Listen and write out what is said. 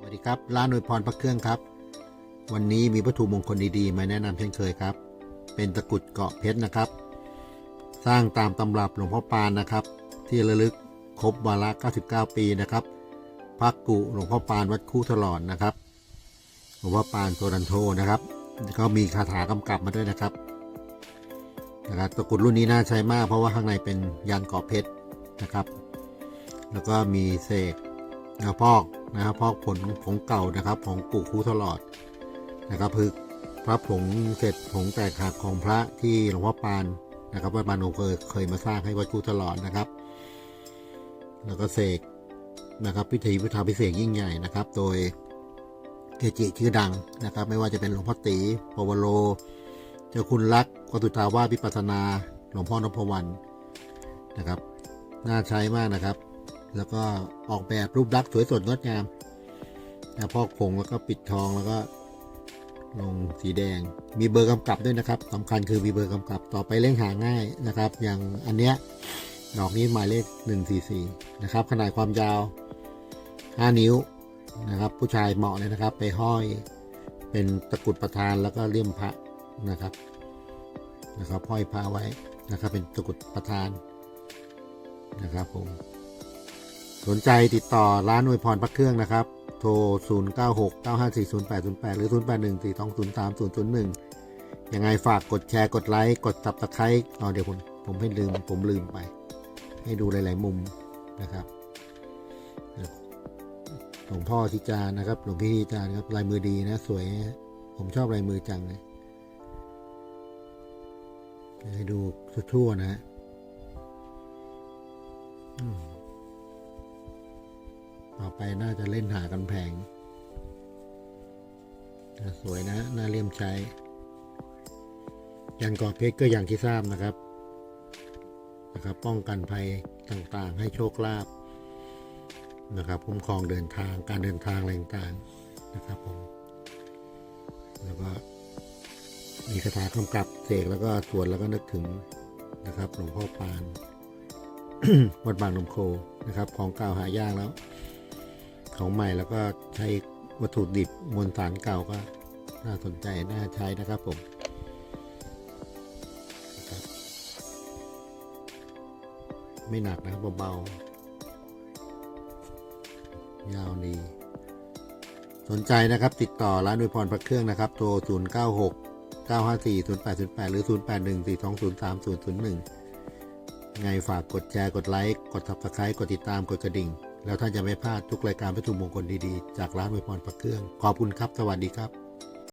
สวัสดีครับ ร้านอวยพรพระเครื่องครับ วันนี้มีวัตถุมงคลดีๆ มาแนะนำเช่นเคยครับ เป็นตะกรุดเกาะเพชรนะครับ สร้างตามตำรับหลวงพ่อปานนะครับ ที่ระลึกครบวาระ 99 ปีนะครับพระกุหลวงพ่อปานวัดคู่ถลอนนะครับหลวงพ่อปานโซดันโทนะครับก็มีคาถากำกับมาด้วยนะครับนะครับตะกรุดรุ่นนี้น่าใช้มากเพราะว่าข้างในเป็นยันเกาะเพชรนะครับ แล้วก็มีเสกนะพอก นะครับเพอกผลผงเก่านะครับของกุคู่ตลอดนะครับคือพระผงเสร็จผงแตกหักของพระที่หลวงพ่อปานนะครับวัดบานโอเคยเคยมาสร้างให้วัดคู่ตลอดนะครับ แล้วก็เสกนะครับพิธีพุทธาพิเศษยิ่งใหญ่นะครับ โดยเกจิชื่อดังนะครับ ไม่ว่าจะเป็นหลวงพ่อตีปวโรเจ้าคุณรักวัตุตาวาสวิปัสสนา หลวงพ่อนพวรรณนะครับ น่าใช้มากนะครับ แล้วก็ออกแบบรูปลักษณ์สวยสดงดงามนะพอกผงแล้วก็ปิดทองแล้วก็ลงสีแดง มีเบอร์กำกับด้วยนะครับสำคัญคือมีเบอร์กำกับต่อไปเล่งหาง่ายนะครับ อย่างอันเนี้ยดอกนี้หมายเลข 144 นะครับ ขนาดความยาว 5 นิ้วนะครับ ผู้ชายเหมาะเลยนะครับ ไปห้อยเป็นตะกรุดประธานแล้วก็เลี่ยมพระนะครับนะครับห้อยพระไว้นะครับ เป็นตะกรุดประธานนะครับผม สนใจติดต่อร้านอวยพรพระเครื่องนะครับ โทร 0 9 6 9 5 4 0 8 0 8 หรือ 0 8 1 4 2 0 3 0 0 1 ยังไงฝากกดแชร์กดไลค์กดตับตะไคร้อ๋อเดี๋ยวผมผมให้ลืมผมลืมไป ให้ดูหลาย ๆ มุมนะครับหลวงพ่อที่จานนะครับหลวงพี่ที่จานครับลายมือดีนะ สวยนะผมชอบลายมือจังเลยให้ดูทั่วๆนะฮะ ต่อไปน่าจะเล่นหากันแพง สวยนะ น่าเลี่ยมใช้ ยันกอเพชรก็อย่างที่ทราบนะครับ นะครับ ป้องกันภัยต่างๆ ให้โชคลาภนะครับคุ้มครองเดินทางการเดินทางอะไรต่างๆนะครับผมแล้วก็มีคาถากำกับเสกแล้วก็สวดแล้วก็นึกถึงนะครับหลวงพ่อปานวัดบางนมโคนะครับ ของเก่าหายากแล้ว ของใหม่แล้วก็ใช้วัตถุดิบมวลสารเก่าก็น่าสนใจน่าใช้นะครับผมไม่หนักนะครับเบาๆยาวดีสนใจนะครับติดต่อร้านอวยพรพระเครื่องนะครับ โทร 0 9 6 9 5 4 0 8 0 8 หรือ 0 8 1 4 2 0 3 0 0 1 ไงฝากกดแชร์ กดไลค์ กด subscribe กดติดตาม กดกระดิ่งแล้วท่านจะไม่พลาดทุกรายการวัตถุมงคลดีๆ จากร้านอวยพรพระเครื่อง ขอบคุณครับ สวัสดีครับ